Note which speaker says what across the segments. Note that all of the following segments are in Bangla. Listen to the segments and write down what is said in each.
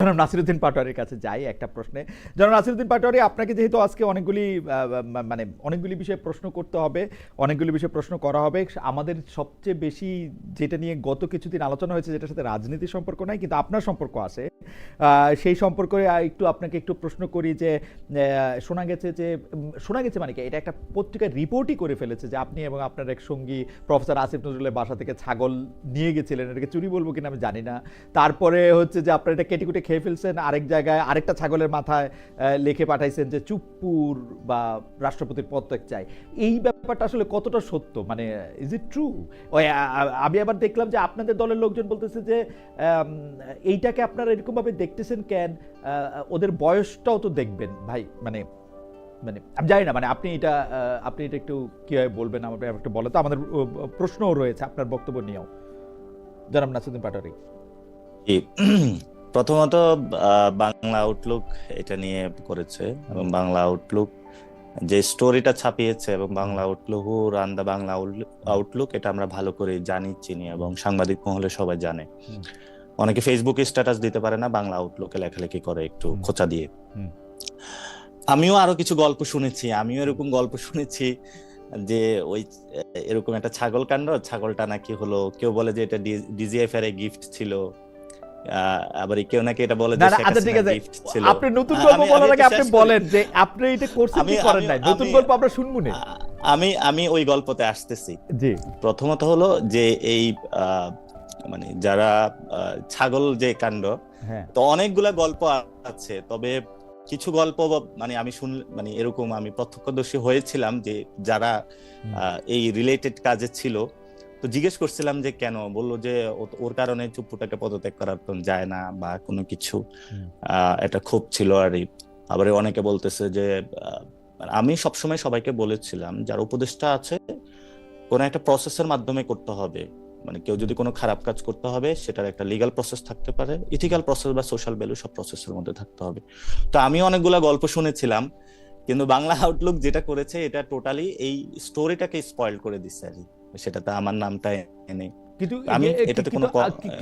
Speaker 1: জনাব নাসিরুদ্দিন পাটোয়ারির কাছে যাই একটা প্রশ্নে। জনাব নাসিরুদ্দিন পাটোয়ারি, আপনাকে যেহেতু আজকে অনেকগুলি মানে অনেকগুলি বিষয়ে প্রশ্ন করতে হবে, অনেকগুলি বিষয়ে প্রশ্ন করা হবে, আমাদের সবচেয়ে বেশি যেটা নিয়ে গত কিছুদিন আলোচনা হয়েছে যেটার সাথে রাজনীতির সম্পর্ক নাই, কিন্তু আপনার সম্পর্ক আছে। সেই সম্পর্কে একটু আপনাকে একটু প্রশ্ন করি যে শোনা গেছে যে শোনা গেছে মানে কি? এটা একটা পত্রিকায় রিপোর্টই করে ফেলেছে যে আপনি এবং আপনার এক সঙ্গী প্রফেসর আসিফ নজরুলের বাসা থেকে ছাগল নিয়ে গেছিলেন, এটাকে চুরি বলব কিনা আমি জানি না। তারপরে হচ্ছে যে আপনার এটা কেটে কুটে খেয়ে ফেলছেন। আরেক জায়গায় আরেকটা ছাগলের মাথায় লিখে পাঠাইছেন যে চুপ্পুর বা রাষ্ট্রপতির পদত্যাগ চাই। এই ব্যাপারটা আসলে কতটা সত্য? মানে ইজ ইট ট্রু ওই আমি আবার দেখলাম যে আপনাদের দলের লোকজন বলতেছে যে এইটাকে আপনারা এরকমভাবে দেখতেছেন কেন? ওদের বয়সটাও তো দেখবেন। ভাই মানে মানে আমি জানি না মানে আপনি এটা আপনি এটা একটু কীভাবে বলবেন? আমার একটু বলে তো। আমাদের প্রশ্নও রয়েছে আপনার বক্তব্য নিয়েও। জনাব নাসুদ্দিন পাটোয়ারি।
Speaker 2: জি। প্রথমত বাংলা আউটলুক এটা নিয়ে করেছে এবং বাংলা আউটলুক যে স্টোরিটা ছাপিয়েছে এবং Bangla outlook run the Bangla outlook এটা আমরা ভালো করে জানি চিনি এবং সাংবাদিক মহলে সবাই জানে। অনেকে ফেসবুকে স্ট্যাটাস দিতে পারে না বাংলা আউটলুকে লেখালেখি করে একটু খোঁচা দিয়ে। আমিও আরও কিছু গল্প শুনেছি আমিও এরকম গল্প শুনেছি যে ওই এরকম একটা ছাগল কাণ্ড ছাগলটা নাকি হলো কেউ বলে যে এটা ডিজিএফ এর গিফট ছিল। আবার কেউ নাকি এটা বলে যে
Speaker 1: আচ্ছা ঠিক আছে। আপনি নতুন গল্প বলার আগে আপনি বলেন যে আপনি এটা করছেন কি করেন নাই? নতুন গল্প আমরা শুনব না।
Speaker 2: আমি আমি ওই গল্পতে আসতেছি।
Speaker 1: জি।
Speaker 2: প্রথমত হলো যে এই মানে যারা ছাগল যে কাণ্ড
Speaker 1: হ্যাঁ।
Speaker 2: তো অনেকগুলা গল্প আছে। তবে কিছু গল্প মানে আমি শুন মানে এরকম আমি প্রত্যক্ষদর্শী হয়েছিলাম যে যারা আহ, এই রিলেটেড কাজে ছিল তো জিজ্ঞেস করছিলাম যে কেন? বলল যে ওর কারণে চুপ্পুটাকে পদত্যাগ করার যায় না বা কোনো কিছু। এটা ক্ষোভ ছিল আর। আবার অনেকে বলতেছে যে আমি সবসময় সবাইকে বলেছিলাম যার উপদেষ্টা আছে কোন একটা প্রসেসের মাধ্যমে করতে হবে। মানে কেউ যদি কোনো খারাপ কাজ করতে হবে সেটার একটা লিগ্যাল প্রসেস থাকতে পারে। ইথিক্যাল প্রসেস বা সোশ্যাল ভ্যালু সব প্রসেসের মধ্যে থাকতে হবে। তো আমি অনেকগুলা গল্প শুনেছিলাম কিন্তু বাংলা আউটলুক যেটা করেছে এটা টোটালি এই স্টোরিটাকে স্পয়েল করে দিচ্ছে আর কি। সেটাতে আমার নামটা এনে
Speaker 1: কিন্তু
Speaker 2: আমি এটাতে কোনো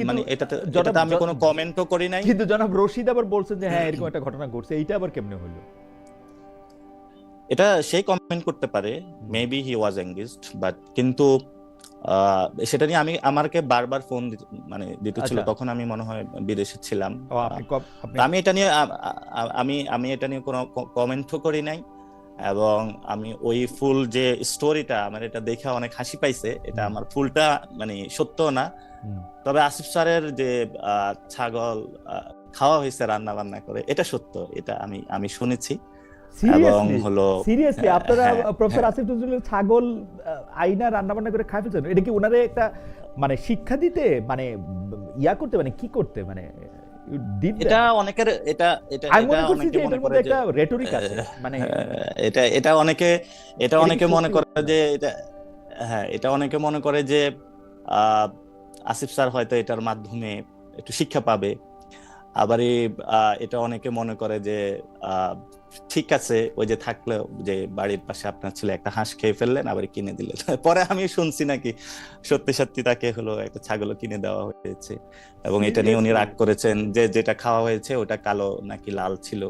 Speaker 2: মানে এটাতে এটাতে আমি কোনো কমেন্টও করি নাই।
Speaker 1: কিন্তু জনাব রশিদ আবার বলছেন যে হ্যাঁ এরকম একটা ঘটনা ঘটছে এইটা আবার কেমনে হলো?
Speaker 2: এটা সেই কমেন্ট করতে পারে maybe he was engaged but কিন্তু সেটা নিয়ে আমি আমাকে বারবার ফোন মানে দিতেছিল
Speaker 1: আচ্ছা।
Speaker 2: তখন আমি মনে হয় বিদেশে ছিলাম। আমি এটা নিয়ে আমি আমি এটা নিয়ে কোনো কমেন্টও করি নাই। এবং আমি ওই ফুল যে স্টোরিটা আমার এটা দেখে অনেক হাসি পাইছে এটা আমার ফুলটা মানে সত্য না। তবে আসিফ স্যারের যে ছাগল খাওয়া হয়েছে রান্না বান্না করে এটা সত্য এটা আমি আমি শুনেছি। এবং হলো
Speaker 1: সিরিয়াসলি
Speaker 2: হ্যাঁ,
Speaker 1: আপনারা
Speaker 2: হ্যাঁ,
Speaker 1: প্রফেসর
Speaker 2: হ্যাঁ।
Speaker 1: আসিফ নজরুলের ছাগল আইনা রান্না বান্না করে খাই ফেলছেন এটা কি ওনারে একটা মানে শিক্ষা দিতে মানে ইয়া করতে মানে কি করতে মানে you
Speaker 2: এটা অনেকের এটা এটা
Speaker 1: আমি মনে করছি
Speaker 2: অনেকে
Speaker 1: যে এটার মধ্যে একটা রেটরিক আছে। মানে
Speaker 2: হ্যাঁ, এটা এটা অনেকে এটা অনেকে মনে করে যে এটা হ্যাঁ এটা অনেকে মনে করে যে আহ, আসিফ স্যার হয়তো এটার মাধ্যমে একটু শিক্ষা পাবে। আবার আহ, এটা অনেকে মনে করে যে আহ, ঠিক আছে ওই যে থাকল যে বাড়ির পাশে আপনার ছেলে একটা হাঁস খেয়ে ফেললেন আবার কিনে দিলেন। পরে আমি শুনছি নাকি সত্যি সত্যি তাকে হলো একটা ছাগলও কিনে দেওয়া হয়েছে। এবং এটা নিয়ে উনি রাগ করেছেন যে যেটা খাওয়া হয়েছে ওটা কালো নাকি লাল ছিল।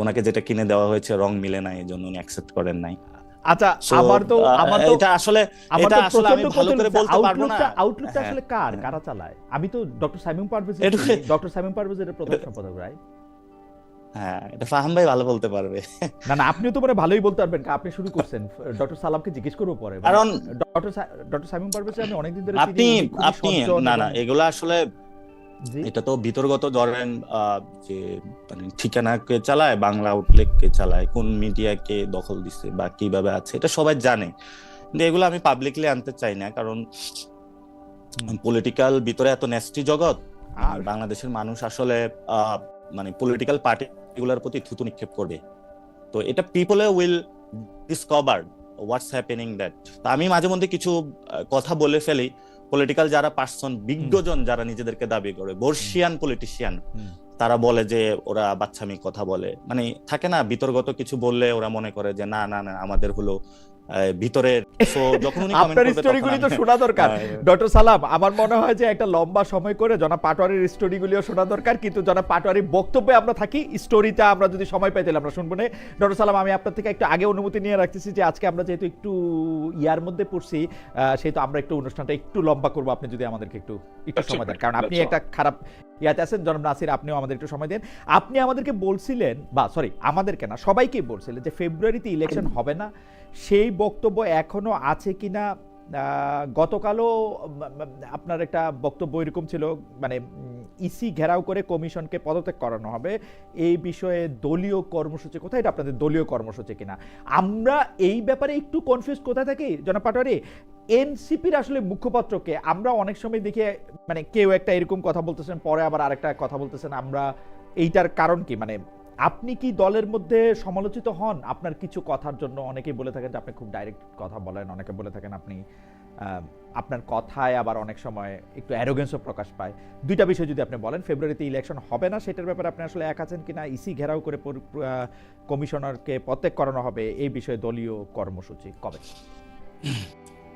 Speaker 2: ওনাকে যেটা কিনে দেওয়া হয়েছে রং মিলে নাই এই জন্য উনি অ্যাকসেপ্ট করেন নাই।
Speaker 1: আচ্ছা আমার তো তো
Speaker 2: এটা আসলে এটা আসলে আমি ভালো করে বলতে পারব না।
Speaker 1: আউটলুকটা
Speaker 2: হ্যাঁ,
Speaker 1: আসলে কার। কারা চালায়? আমি তো doctor Simon Pervez doctor Simon Pervez এর প্রধান সম্পাদক রাইট
Speaker 2: হ্যাঁ এটা ফাহাম ভাই ভালো বলতে পারবে।
Speaker 1: না না আপনিও তো ভালোই বলতে পারবেন। আপনি শুরু করছেন। ডক্টর সালামকে জিজ্ঞেস করব পরে। মানে
Speaker 2: কারণ
Speaker 1: ডক্টর ডক্টর সাইমন পারভেজ আমি অনেকদিন ধরে
Speaker 2: আপনি আপনি না না এগুলো আসলে এটা তো ভিতরগত ধরেন যে মানে ঠিকানাকে চালায় বাংলা আউটলেট কে চালায় কোন মিডিয়াকে দখল দিছে বা কীভাবে আছে এটা সবাই জানে। কিন্তু এগুলো আমি পাবলিকলি আনতে চাই না কারণ পলিটিক্যাল ভিতরে এত নেস্টি জগৎ
Speaker 1: আর
Speaker 2: বাংলাদেশের মানুষ আসলে আহ, মানে পলিটিক্যাল পার্টিগুলোর প্রতি থুতু নিক্ষেপ করবে। তো এটা পিপলে will discover what's happening that তা আমি মাঝে মধ্যে কিছু কথা বলে ফেলি। পলিটিক্যাল যারা পার্সন বিজ্ঞজন যারা নিজেদেরকে দাবি করে বর্ষিয়ান পলিটিশিয়ান তারা বলে যে ওরা বাচ্চামি কথা বলে। মানে থাকে না বিতর্গত কিছু বললে ওরা মনে করে যে না না না আমাদের হলো যখন উনি
Speaker 1: আপনার স্টোরিগুলি তো শোনা দরকার।
Speaker 2: হ্যাঁ,
Speaker 1: ডক্টর সালাম আমার মনে হয় যে একটা লম্বা সময় করে জনাব পাটোয়ারির স্টোরিগুলিও শোনা দরকার কিন্তু জনাব পাটোয়ারির বক্তব্যে আমরা থাকি। স্টোরিটা আমরা যদি সময় পাই তাহলে আমরা শুনব না। ডক্টর সালাম আমি আপনার থেকে একটু আগে অনুমতি নিয়ে রাখতেছি যে আজকে আমরা যেহেতু একটু ইয়ার মধ্যে পড়ছি আহ, সেহেতু আমরা একটু অনুষ্ঠানটা একটু লম্বা করব। আপনি যদি আমাদেরকে একটু একটু
Speaker 3: আচ্ছা,
Speaker 1: সময় দেন। কারণ আপনি
Speaker 3: আচ্ছা।
Speaker 1: একটা খারাপ ইয়াতে আছেন জনাব নাসির আপনিও আমাদের একটু সময় দেন। আপনি আমাদেরকে বলছিলেন বা সরি আমাদেরকে না সবাইকেই বলছিলেন যে ফেব্রুয়ারিতে ইলেকশন হবে না। সেই বক্তব্য এখনও আছে কিনা? আহ, গতকালও আপনার একটা বক্তব্য এরকম ছিল মানে ইসি ঘেরাও করে কমিশনকে পদত্যাগ করানো হবে। এই বিষয়ে দলীয় কর্মসূচি কোথায়? এটা আপনাদের দলীয় কর্মসূচি কিনা? আমরা এই ব্যাপারে একটু কনফিউজ কোথায় থাকি? জনাব পাটোয়ারি এনসিপির আসলে মুখপাত্রকে আমরা অনেক সময় দেখে মানে কেউ একটা এরকম কথা বলতেছেন, পরে আবার আরেকটা কথা বলতেছেন, আমরা এইটার কারণ কি? মানে আপনি কি দলের মধ্যে সমালোচিত হন? আপনার কিছু কথার জন্য অনেকেই বলে থাকেন যে আপনি খুব ডাইরেক্ট কথা বলেন, অনেকে বলে থাকেন আপনি আপনার কথায় আবার অনেক সময় একটু অ্যারোগেন্সও প্রকাশ পায়। দুইটা বিষয় যদি আপনি বলেন ফেব্রুয়ারিতে ইলেকশন হবে না, সেটার ব্যাপারে আপনি আসলে এক আছেন কিনা? ইসি ঘেরাও করে কমিশনারকে প্রত্যেক করানো হবে, এই বিষয়ে দলীয় কর্মসূচি কবে?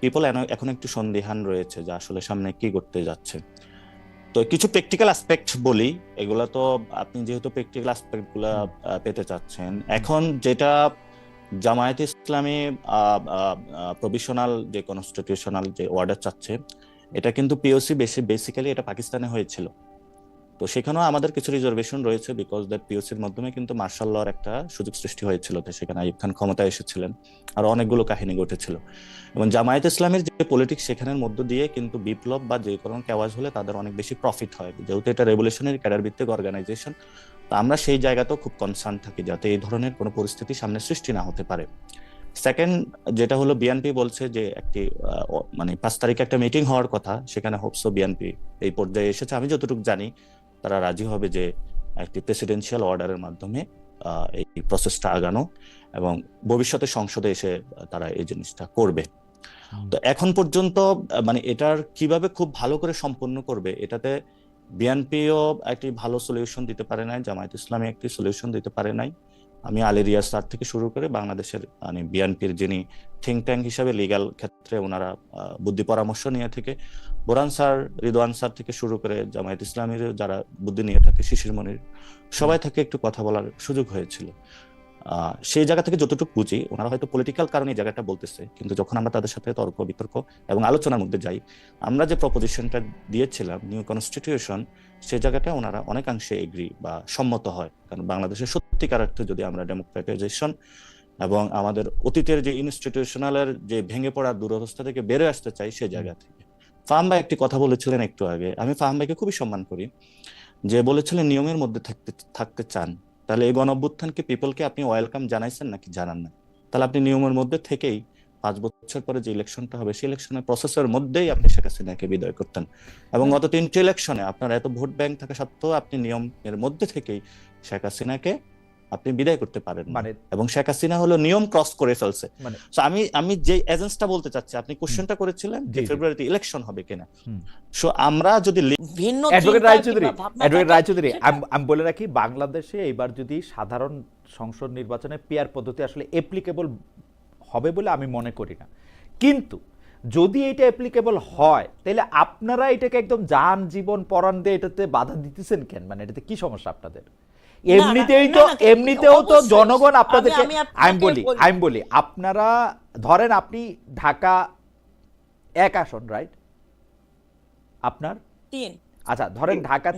Speaker 2: পিপল এখন একটু সন্দিহান রয়েছে যে আসলে সামনে কি করতে যাচ্ছে। তো কিছু প্র্যাকটিক্যাল অ্যাসপেক্ট বলি এগুলা তো আপনি যেহেতু প্র্যাকটিক্যাল অ্যাসপেক্টগুলা পেতে চাচ্ছেন এখন যেটা জামায়াত ইসলামী প্রভিশনাল যে কনস্টিটিউশনাল যে অর্ডার চাচ্ছে এটা কিন্তু পিওসি বেশি বেসিক্যালি এটা পাকিস্তানে হয়েছিল। তো সেখানেও আমাদের কিছু রিজার্ভেশন রয়েছে বিকজ দ্যাট পিওসির মাধ্যমে কিন্তু মার্শাল লর একটা সুযোগ সৃষ্টি হয়েছিল সেখানে আইব খান ক্ষমতায় এসেছিলেন আর অনেকগুলো কাহিনী ঘটেছিল। এবং জামায়াত ইসলামের যে পলিটিক্স সেখানের মধ্য দিয়ে কিন্তু বিপ্লব বা যে কোনো কেওয়াজ হলে তাদের অনেক বেশি প্রফিট হয়। যেহেতু এটা রেভলিউশনারি ক্যাডার ভিত্তিক অর্গানাইজেশন তো আমরা সেই জায়গাতেও খুব কনসার্ন থাকি যাতে এই ধরনের কোনো পরিস্থিতি সামনে সৃষ্টি না হতে পারে। সেকেন্ড যেটা হলো বিএনপি বলছে যে একটি মানে পাঁচ তারিখে একটা মিটিং হওয়ার কথা, সেখানে হোপসো বিএনপি এই পর্যায়ে এসেছে। আমি যতটুকু জানি তারা রাজি হবে যে একটি প্রেসিডেন্সিয়াল অর্ডারের মাধ্যমে এই প্রসেসটা আগানো এবং ভবিষ্যতে সংসদে এসে তারা এই জিনিসটা করবে। তো এখন পর্যন্ত মানে এটার কীভাবে খুব ভালো করে সম্পন্ন করবে এটাতে বিএনপিও একটি ভালো সলিউশন দিতে পারে নাই জামায়াত ইসলামী একটি সলিউশন দিতে পারে নাই। আমি আলেরিয়া স্যার থেকে শুরু করে বাংলাদেশের মানে বিএনপির যিনি থিঙ্ক ট্যাঙ্ক হিসাবে লিগাল ক্ষেত্রে ওনারা বুদ্ধি পরামর্শ নিয়ে থেকে বোরান স্যার রিদওয়ান স্যার থেকে শুরু করে জামায়াত ইসলামীর যারা বুদ্ধি নিয়ে থাকে শিশির মনির সবাই থেকে একটু কথা বলার সুযোগ হয়েছিল। সেই জায়গা থেকে যতটুকু বুঝি, ওনারা হয়তো পলিটিক্যাল কারণে জায়গাটা বলতেছে, কিন্তু যখন আমরা তাদের সাথে তর্ক, বিতর্ক এবং আলোচনার মধ্যে যাই, আমরা যে প্রপোজিশনটা দিয়েছিলাম নিউ কনস্টিটিউশন সেই জায়গাটা ওনারা অনেকাংশে এগ্রি বা সম্মত হয়। কারণ বাংলাদেশের সত্যিকার অর্থে যদি আমরা ডেমোক্রেটাইজেশন এবং আমাদের অতীতের যে ইনস্টিটিউশনালের যে ভেঙে পড়ার দুরবস্থা থেকে বেড়ে আসতে চাই সেই জায়গা থেকে। ফাহাম ভাই একটি কথা বলেছিলেন একটু আগে, আমি ফাহাম ভাইকে খুবই সম্মান করি, যে বলেছিলেন, নিয়মের মধ্যে থাকতে থাকতে চান। তাহলে এই গণঅভ্যুত্থানকে পিপলকে আপনি ওয়েলকাম জানাইছেন নাকি জানান না তাহলে আপনি নিয়মের মধ্যে থেকেই পাঁচ বছর পরে যে ইলেকশনটা হবে, সেই ইলেকশনের প্রসেসের মধ্যেই আপনি শেখ হাসিনাকে বিদায় করতেন। এবং গত তিনটি ইলেকশনে আপনার এত ভোট ব্যাংক থাকা সত্ত্বেও আপনি নিয়মের মধ্যে থেকেই শেখ হাসিনাকে আপনি বিদায় করতে পারেন
Speaker 1: মানে
Speaker 2: এবং শেখ হাসিনা হলো নিয়ম ক্রস করে ফেলছে।
Speaker 1: মানে
Speaker 2: আমি আমি যে এজেন্সটা বলতে চাচ্ছি আপনি কোশ্চেনটা করেছিলেন যে। ফেব্রুয়ারিতে ইলেকশন হবে কিনা। সো আমরা যদি
Speaker 4: ভিন্ন
Speaker 1: অ্যাডভোকেট রায়চৌধুরী অ্যাডভোকেট রায়চৌধুরী আমি আমি বলে রাখি বাংলাদেশে এবার যদি সাধারণ সংসদ নির্বাচনে পেয়ার পদ্ধতি আসলে অ্যাপ্লিকেবল হবে বলে আমি মনে করি না। কিন্তু যদি এটা অ্যাপ্লিকেবল হয় তাহলে আপনারা এটাকে একদম যান জীবন পরাণ দিয়ে এটাতে বাধা দিতেছেন কেন? মানে এটাতে কি সমস্যা আপনাদের? এমনিতেই তো এমনিতেও তো জনগণ আপনাদেরকে
Speaker 4: আমি-
Speaker 1: বলি আমি বলি আপনারা ধরেন আপনি ঢাকা এক আসন রাইট আপনার?
Speaker 4: তিন।
Speaker 1: আচ্ছা ধরেন ঢাকা।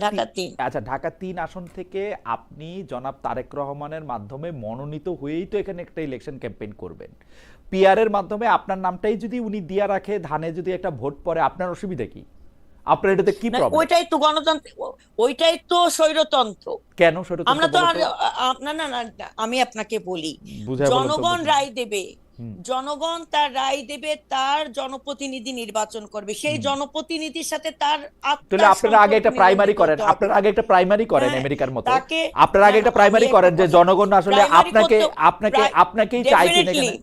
Speaker 1: আচ্ছা ঢাকা তিন আসন থেকে আপনি জনাব তারেক রহমানের মাধ্যমে মনোনীত হয়েই তো এখানে একটা ইলেকশন ক্যাম্পেইন করবেন। পিআরের মাধ্যমে আপনার নামটাই যদি উনি দিয়া রাখে ধানে যদি একটা ভোট পড়ে আপনার অসুবিধা কি? আপনার এটাতে কি প্রবলেম
Speaker 3: ওইটাই তো গণতন্ত্র ওইটাই তো স্বৈরতন্ত্র।
Speaker 1: কেন স্বৈরতন্ত্র
Speaker 3: আমরা তো না না না আমি আপনাকে বলি জনগণ রায় দেবে জনগণ তার রায় দেবে তার জনপ্রতিনিধি নির্বাচন করবে সেই জনপ্রতিনিধির সাথে তার
Speaker 1: তাহলে আপনারা আগে একটা প্রাইমারি করেন আপনারা আগে একটা প্রাইমারি করেন
Speaker 3: হ্যাঁ,
Speaker 1: আমেরিকার মতো। আপনারা আগে একটা প্রাইমারি করেন যে জনগণ আসলে আপনাকে আপনাকে আপনাকেই চাই কিনা? হ্যাঁ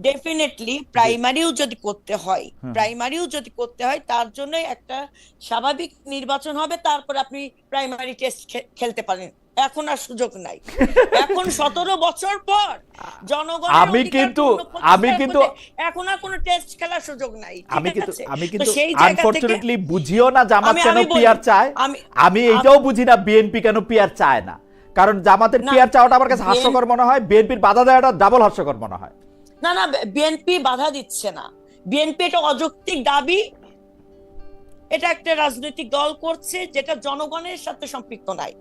Speaker 3: ডেফিনেটলি প্রাইমারিও যদি করতে হয়। প্রাইমারিও যদি করতে হয় তার জন্য একটা স্বাভাবিক নির্বাচন হবে তারপর আপনি প্রাইমারি টেস্ট খেলতে পারেন। এখন আর সুযোগ নাই। এখন সতেরো বছর পর জনগণ
Speaker 1: আমি কিন্তু- আমি কিন্তু-
Speaker 3: এখন আর কোনো টেস্ট খেলার সুযোগ নাই
Speaker 1: আমি কিন্তু আমি কিন্তু আনফরচুনেটলি বুঝিও না জামাত কেন পিয়ার চায়।
Speaker 3: আমি
Speaker 1: এইটাও বুঝি না বিএনপি কেন পিয়ার চায় না। কারণ জামাতের পিয়ার চাওয়াটা আমার কাছে হাস্যকর মনে হয় বিএনপির বাধা দেওয়াটা ডাবল হাস্যকর মনে হয়।
Speaker 3: না না বিএনপি বাধা দিচ্ছে না। বিএনপি এটা অযৌক্তিক দাবি এটা একটা রাজনৈতিক দল করছে যেটা জনগণের সাথে সম্পৃক্ত নাই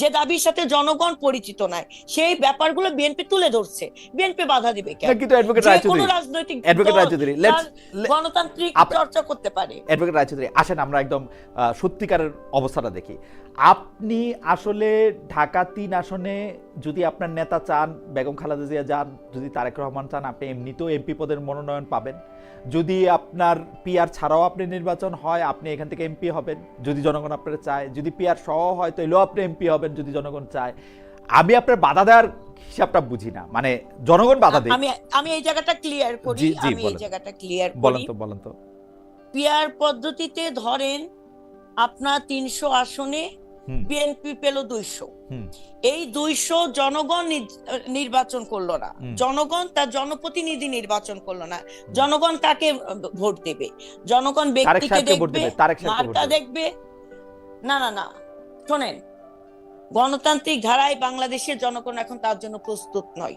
Speaker 3: যে দাবির সাথে জনগণ পরিচিত নাই সেই ব্যাপারগুলো বিএনপি তুলে ধরছে। বিএনপি বাধা দিবে কেন?
Speaker 1: কিন্তু অ্যাডভোকেট রায়চৌধুরী।
Speaker 3: রাজনৈতিক
Speaker 1: অ্যাডভোকেট রায়চৌধুরী লেটস
Speaker 3: গণতান্ত্রিক চর্চা করতে পারে।
Speaker 1: অ্যাডভোকেট রায়চৌধুরী আসেন আমরা একদম সত্যিকারের অবস্থাটা দেখি। আপনি আসলে ঢাকা তিন আসনে যদি আপনার নেতা চান বেগম খালেদা জিয়া যান যদি তারেক রহমান চান আপনি এমনিতেও এমপি পদের মনোনয়ন পাবেন। যদি আপনার পিআর ছাড়াও আপনি নির্বাচন হয় আপনি এখান থেকে এমপি হবেন যদি জনগণ আপনার চায়। যদি পিআর সহ হয় তাহলেও আপনি এমপি হবেন যদি জনগণ চায়। আমি আপনার বাধা দেওয়ার হিসাবটা বুঝি না। মানে জনগণ বাধা দেয়।
Speaker 3: আমি আমি এই জায়গাটা ক্লিয়ার করি। আমি এই জায়গাটা ক্লিয়ার করি।
Speaker 1: বলেন তো বলেন তো।
Speaker 3: পিয়ার পদ্ধতিতে ধরেন আপনার তিনশো আসনে। বিএনপি পেল দুইশো। এই দুইশো জনগণ নির্বাচন করল না। জনগণ তার জনপ্রতিনিধি নির্বাচন করল না। জনগণ কাকে ভোট দেবে? জনগণ ব্যক্তিকে দেখবে মার্কা দেখবে। না না না। শোনেন গণতান্ত্রিক ধারায় বাংলাদেশের জনগণ এখন তার জন্য প্রস্তুত নয়।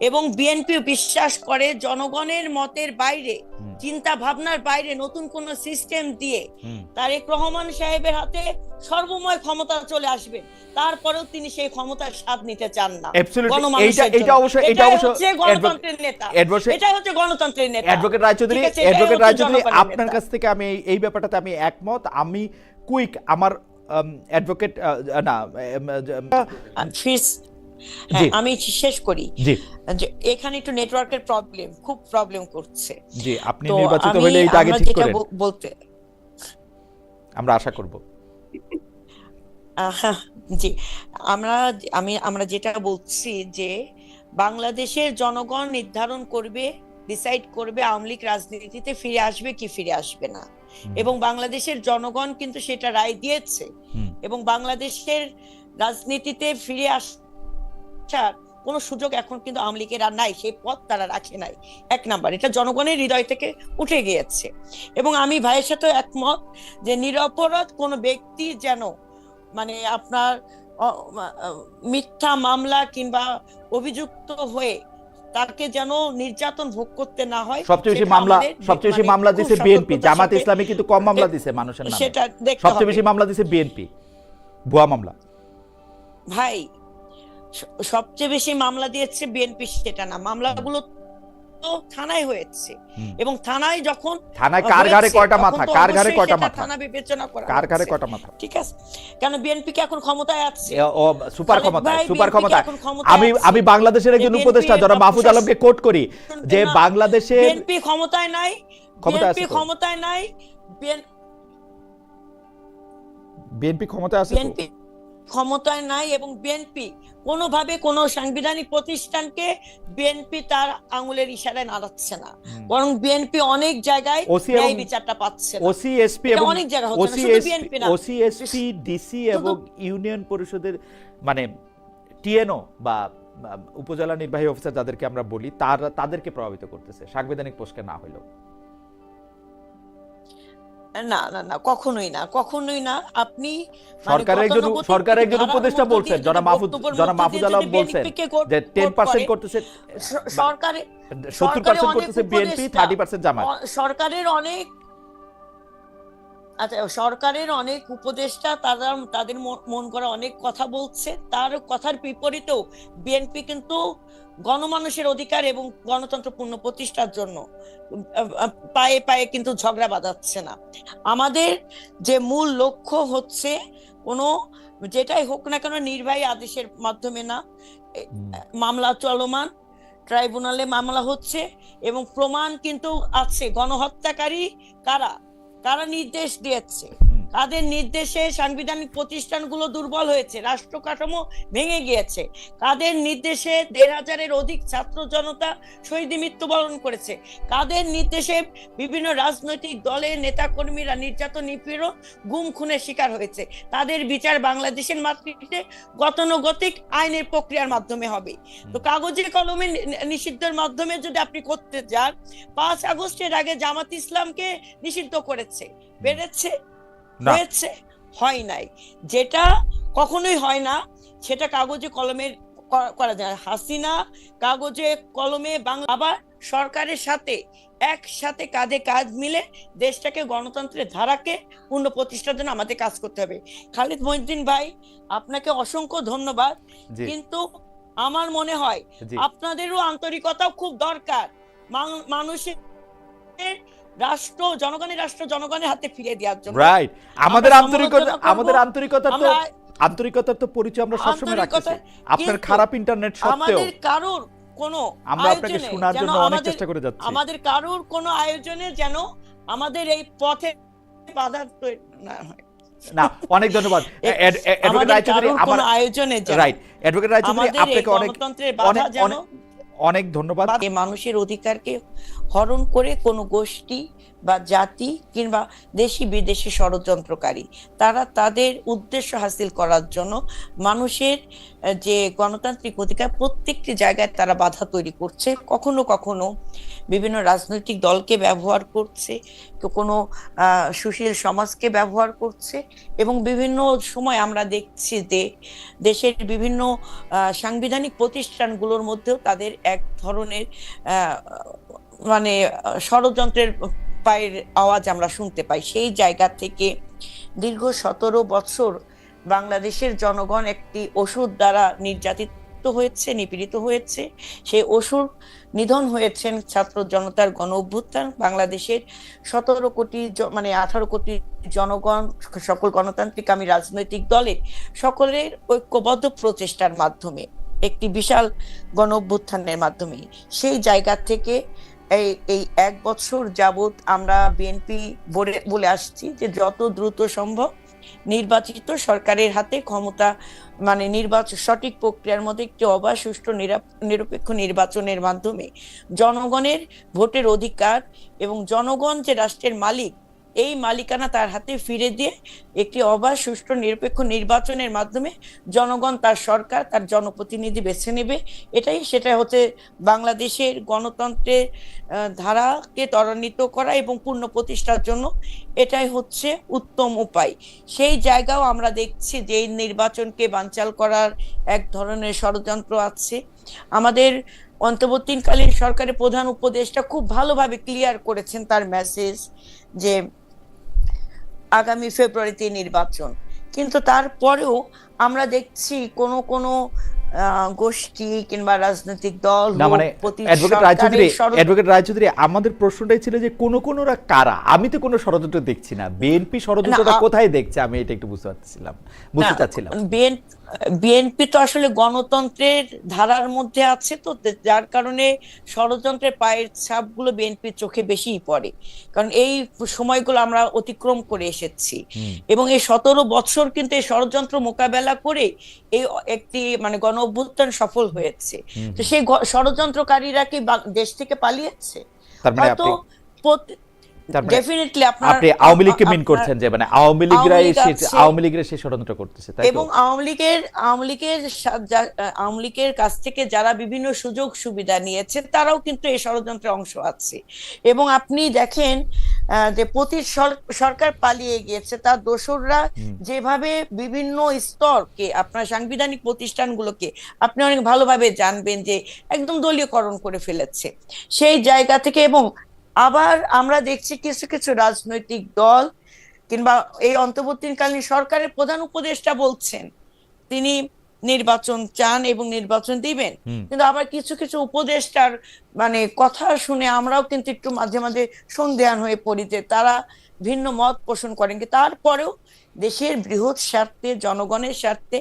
Speaker 3: এবং বিএনপি বিশ্বাস করে জনগণের মতের বাইরে চিন্তা ভাবনার বাইরে নতুন কোন সিস্টেম দিয়ে তারেক রহমান সাহেবের হাতে সর্বময় ক্ষমতা চলে আসবে। তারপরেও তিনি সেই ক্ষমতার স্বাদ নিতে চান না।
Speaker 1: অবশ্য- এটা
Speaker 3: এটাই
Speaker 1: অবশ্য
Speaker 3: গণতন্ত্রের নেতা। এটাই হচ্ছে গণতন্ত্রের নেতা।
Speaker 1: অ্যাডভোকেট রায়চৌধুরী অ্যাডভোকেট রায়চৌধুরী আপনার কাছ থেকে আমি এই ব্যাপারটাতে আমি একমত। আমি কুইক আমার অ্যাডভোকেট না
Speaker 3: ফিস হ্যাঁ, আমি শেষ করি।
Speaker 1: জি।
Speaker 3: এখানে একটু নেটওয়ার্কের প্রবলেম খুব প্রবলেম করছে।
Speaker 1: জি আপনি নির্বাচিত হলে এইটা আগে ঠিক করেন
Speaker 3: বল- বলতে
Speaker 1: আমরা আশা করব।
Speaker 3: জি। আমরা আমি আমরা যেটা বলছি যে বাংলাদেশের জনগণ নির্ধারণ করবে ডিসাইড করবে আওয়ামী লীগ রাজনীতিতে ফিরে আসবে কি ফিরে আসবে না। এবং বাংলাদেশের জনগণ কিন্তু সেটা রায় দিয়েছে। এবং বাংলাদেশের রাজনীতিতে ফিরে আসার কোনো সুযোগ এখন কিন্তু আওয়ামী লীগের আর নাই। সেই পথ তারা রাখে নাই। এক নাম্বার এটা জনগণের হৃদয় থেকে উঠে গিয়েছে। এবং আমি ভাইয়ের সাথে একমত যে নিরপরাধ কোনো ব্যক্তি যেন মানে আপনার মিথ্যা মামলা কিংবা অভিযুক্ত হয়ে তাকে যেন নির্যাতন ভোগ করতে না হয়।
Speaker 1: সবচেয়ে বেশি মামলা সবচেয়ে বেশি
Speaker 3: মানে
Speaker 1: মামলা দিছে বিএনপি। জামাত ইসলামী কিন্তু কম মামলা দিছে মানুষের নামে।
Speaker 3: সেটা দেখতে
Speaker 1: সবচেয়ে বেশি মামলা দিছে বিএনপি। ভুয়া মামলা।
Speaker 3: ভাই সবচেয়ে বেশি মামলা দিয়েছে বিএনপি সেটা না। মামলাগুলো থানায় হয়েছে। এবং থানায় যখন
Speaker 1: থানায় কার ঘাড়ে কয়টা মাথা? কার ঘাড়ে কয়টা মাথা?
Speaker 3: থানা বিবেচনা করা
Speaker 1: কার ঘাড়ে কয়টা মাথা?
Speaker 3: ঠিক আছে। কেন বিএনপি কি এখন ক্ষমতায় আছে?
Speaker 1: ও সুপার ক্ষমতা সুপার ক্ষমতা আমি আমি বাংলাদেশের একজন উপদেষ্টা যারা মাহফুজ আলমকে কোট করি যে বাংলাদেশে
Speaker 3: বিএনপি ক্ষমতায় নাই বিএনপি ক্ষমতায় নাই
Speaker 1: বিএনপি ক্ষমতায় আছে?
Speaker 3: বিএনপি ক্ষমতায় নাই এবং বিএনপি কোনোভাবে কোনো সাংবিধানিক প্রতিষ্ঠানকে বিএনপি তার আঙুলের ইশারায় নাড়াচ্ছে না। বরং বিএনপি অনেক জায়গায় ন্যায় বিচারটা পাচ্ছে
Speaker 1: ওসি এসপি এবং
Speaker 3: অনেক জায়গা হচ্ছে BNP না।
Speaker 1: ওসি এসপি ডিসি এবং ইউনিয়ন পরিষদের মানে টিএনও বা উপজেলা নির্বাহী অফিসার যাদেরকে আমরা বলি তারা তাদেরকে প্রভাবিত করতেছে সাংবিধানিক পোস্টকে না হলেও
Speaker 3: না না না কখনোই না কখনোই না। আপনি মানে
Speaker 1: সরকারের একজন সরকারের একজন উপদেষ্টা বলছেন যারা মাহফুজ যারা মাহফুজ আলম বলছেন যে টেন
Speaker 3: কোট
Speaker 1: পার্সেন্ট
Speaker 3: করে,
Speaker 1: করতেছে
Speaker 3: সরকারে
Speaker 1: সত্তর
Speaker 3: সরকারের
Speaker 1: পার্সেন্ট
Speaker 3: অনেক
Speaker 1: করতেছে বিএনপি
Speaker 3: উপদেষ্টা,
Speaker 1: থার্টি পার্সেন্ট জামাত।
Speaker 3: সরকারের অনেক আচ্ছা সরকারের অনেক উপদেষ্টা তারা তাদের মন করা অনেক কথা বলছে। তার কথার বিপরীতেও বিএনপি কিন্তু গণমানুষের অধিকার এবং গণতন্ত্র পূর্ণ প্রতিষ্ঠার জন্য পায়ে পায়ে কিন্তু ঝগড়া বাঁধাচ্ছে না। আমাদের যে মূল লক্ষ্য হচ্ছে কোনো যেটাই হোক না কেন নির্বাহী আদেশের মাধ্যমে না মামলা চলমান ট্রাইব্যুনালে মামলা হচ্ছে এবং প্রমাণ কিন্তু আছে গণহত্যাকারী কারা? কারা নির্দেশ দিয়েছে? কাদের নির্দেশে সাংবিধানিক প্রতিষ্ঠানগুলো দুর্বল হয়েছে রাষ্ট্র কাঠামো ভেঙে গিয়েছে। কাদের নির্দেশে দেড় হাজারের অধিক ছাত্র জনতা শহীদ মৃত্যুবরণ করেছে। কাদের নির্দেশে বিভিন্ন রাজনৈতিক দলের নেতাকর্মীরা নির্যাতন নিপীড়ন গুম খুনের শিকার হয়েছে। তাদের বিচার বাংলাদেশের মাতৃতে গতানুগতিক আইনের প্রক্রিয়ার মাধ্যমে হবে। তো কাগজে কলমে নিষিদ্ধের মাধ্যমে যদি আপনি করতে যান পাঁচ আগস্টের আগে জামাত ইসলামকে নিষিদ্ধ করেছে বেড়েছে। হয়েছে? হয় নাই। যেটা কখনোই হয় না সেটা কাগজে কলমের করা- যায়। হাসিনা কাগজে কলমে বাংলা আবার সরকারের সাথে একসাথে কাঁধে কাজ মিলে দেশটাকে গণতন্ত্রের ধারাকে পূর্ণ প্রতিষ্ঠার জন্য আমাদের কাজ করতে হবে। খালিদ মহিউদ্দিন ভাই আপনাকে অসংখ্য ধন্যবাদ। কিন্তু আমার মনে হয় আপনাদেরও আন্তরিকতাও খুব দরকার। মান- মানুষের রাষ্ট্র জনগণের রাষ্ট্র জনগণের হাতে ফিরে দেওয়ার জন্য।
Speaker 1: রাইট আমাদের আন্তরিকতা আমাদের আন্তরিকতা তো আন্তরিকতার তো পরিচয় আমরা সবসময় রাখতেছি। আপনার খারাপ ইন্টারনেট সত্ত্বেও
Speaker 3: আমাদের কারোর কোনো
Speaker 1: আমরা আপনাকে শোনার জন্য অনেক চেষ্টা করে যাচ্ছি।
Speaker 3: আমাদের কারোর কোনো আয়োজনে যেন আমাদের এই পথে বাধা না হয়।
Speaker 1: না অনেক ধন্যবাদ। অ্যাডভোকেট রায়চৌধুরী আমার
Speaker 3: আয়োজনে
Speaker 1: রাইট অ্যাডভোকেট রায়চৌধুরী আপনাকে অনেক অনেক- অনেক- ধন্যবাদ।
Speaker 3: মানুষের অধিকারকে হরণ করে কোনো গোষ্ঠী বা জাতি কিংবা দেশি বিদেশি ষড়যন্ত্রকারী, তারা তাদের উদ্দেশ্য হাসিল করার জন্য মানুষের যে গণতান্ত্রিক অধিকার প্রত্যেকটি জায়গায় তারা বাধা তৈরি করছে। কখনো কখনো বিভিন্ন রাজনৈতিক দলকে ব্যবহার করছে, কোনো সুশীল সমাজকে ব্যবহার করছে এবং বিভিন্ন সময় আমরা দেখছি যে দেশের বিভিন্ন সাংবিধানিক প্রতিষ্ঠানগুলোর মধ্যেও তাদের এক ধরনের মানে ষড়যন্ত্রের পায়ের আওয়াজ আমরা শুনতে পাই। সেই জায়গা থেকে দীর্ঘ সতেরো বছর বাংলাদেশের জনগণ একটি ওষুধ দ্বারা নির্যাতিত হয়েছে, নিপীড়িত হয়েছে। সেই অসুর নিধন হয়েছেন ছাত্র জনতার গণ অভ্যুত্থান বাংলাদেশের সতেরো কোটি মানে আঠারো কোটি জনগণ, সকল গণতান্ত্রিক আমি রাজনৈতিক দলের সকলের ঐক্যবদ্ধ প্রচেষ্টার মাধ্যমে, একটি বিশাল গণ অভ্যুত্থানের মাধ্যমে। সেই জায়গা থেকে এই এই এক বছর যাবত আমরা বিএনপি বলে বলে আসছি যে যত দ্রুত সম্ভব নির্বাচিত সরকারের হাতে ক্ষমতা মানে নির্বাচন সঠিক প্রক্রিয়ার মধ্যে একটি অবাধ, সুষ্ঠু নিরপেক্ষ নির্বাচনের মাধ্যমে জনগণের ভোটের অধিকার এবং জনগণ যে রাষ্ট্রের মালিক এই মালিকানা তার হাতে ফিরে দিয়ে একটি অবাধ, সুষ্ঠু, নিরপেক্ষ নির্বাচনের মাধ্যমে জনগণ তার সরকার, তার জনপ্রতিনিধি বেছে নেবে। এটাই সেটা হচ্ছে বাংলাদেশের গণতন্ত্রের ধারাকে ত্বরান্বিত করা এবং পূর্ণ প্রতিষ্ঠার জন্য এটাই হচ্ছে উত্তম উপায়। সেই জায়গাও আমরা দেখছি যে নির্বাচনকে বানচাল করার এক ধরনের ষড়যন্ত্র আছে। আমাদের অন্তর্বর্তীকালীন সরকারের প্রধান উপদেষ্টা খুব ভালোভাবে ক্লিয়ার করেছেন তার মেসেজ যে আগামী ফেব্রুয়ারিতে নির্বাচন। কিন্তু তারপরেও আমরা দেখছি কোনো কোনো গোষ্ঠী কিংবা রাজনৈতিক দল হোক,
Speaker 1: মানে অ্যাডভোকেট রায়চৌধুরী অ্যাডভোকেট রায়চৌধুরী আমাদের প্রশ্নটাই ছিল যে কোন কোনরা কারা? আমি তো কোনো ষড়যন্ত্র দেখছি না। বিএনপি ষড়যন্ত্রটা কোথায় দেখছে? আমি এটা একটু বুঝতে পারছিলাম বুঝতে চাচ্ছিলাম।
Speaker 3: বিএন- বিএনপি তো আসলে গণতন্ত্রের ধারার মধ্যে আছে তো যার কারণে ষড়যন্ত্রের পায়ের ছাপগুলো বিএনপির চোখে বেশিই পড়ে। কারণ এই সময়গুলো আমরা অতিক্রম করে এসেছি। এবং এই সতেরো বছর কিন্তু এই ষড়যন্ত্র মোকাবেলা করে এই একটি মানে গণ অভ্যুত্থান সফল হয়েছে। তো সেই ষড়যন্ত্রকারীরা কি দেশ থেকে পালিয়েছে?
Speaker 1: মানে
Speaker 3: হয়তো ডেফিনেটলি আপনার
Speaker 1: আপনি আওয়ামী লীগকে মিন করছেন যে মানে আওয়ামী লীগরাই
Speaker 3: আওয়ামী
Speaker 1: লীগরা সেই ষড়যন্ত্র করতেছে তাই
Speaker 3: এবং আওয়ামী লীগের আওয়ামী লীগের আওয়ামী লীগের কাছ থেকে যারা বিভিন্ন সুযোগ সুবিধা নিয়েছে তারাও কিন্তু এই ষড়যন্ত্রের অংশ আছে। এবং আপনি দেখেন যে প্রতি সরকার পালিয়ে গিয়েছে তার দোসররা যেভাবে বিভিন্ন স্তরকে আপনার সাংবিধানিক প্রতিষ্ঠানগুলোকে আপনি অনেক ভালোভাবে জানবেন যে একদম দলীয়করণ করে ফেলেছে। সেই জায়গা থেকে এবং আবার আমরা দেখছি কিছু কিছু রাজনৈতিক দল কিংবা এই অন্তর্বর্তীকালীন সরকারের প্রধান উপদেষ্টা বলছেন তিনি নির্বাচন চান এবং নির্বাচন দিবেন। কিন্তু আবার কিছু কিছু উপদেষ্টার মানে কথা শুনে আমরাও কিন্তু একটু মাঝে মাঝে সন্দেহান হয়ে পড়ি যে তারা ভিন্ন মত পোষণ করেন তারপরেও দেশের বৃহৎ স্বার্থে জনগণের স্বার্থে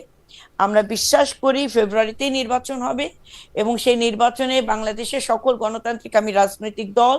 Speaker 3: আমরা বিশ্বাস করি ফেব্রুয়ারিতেই নির্বাচন হবে এবং সেই নির্বাচনে বাংলাদেশের সকল গণতান্ত্রিক আমি রাজনৈতিক দল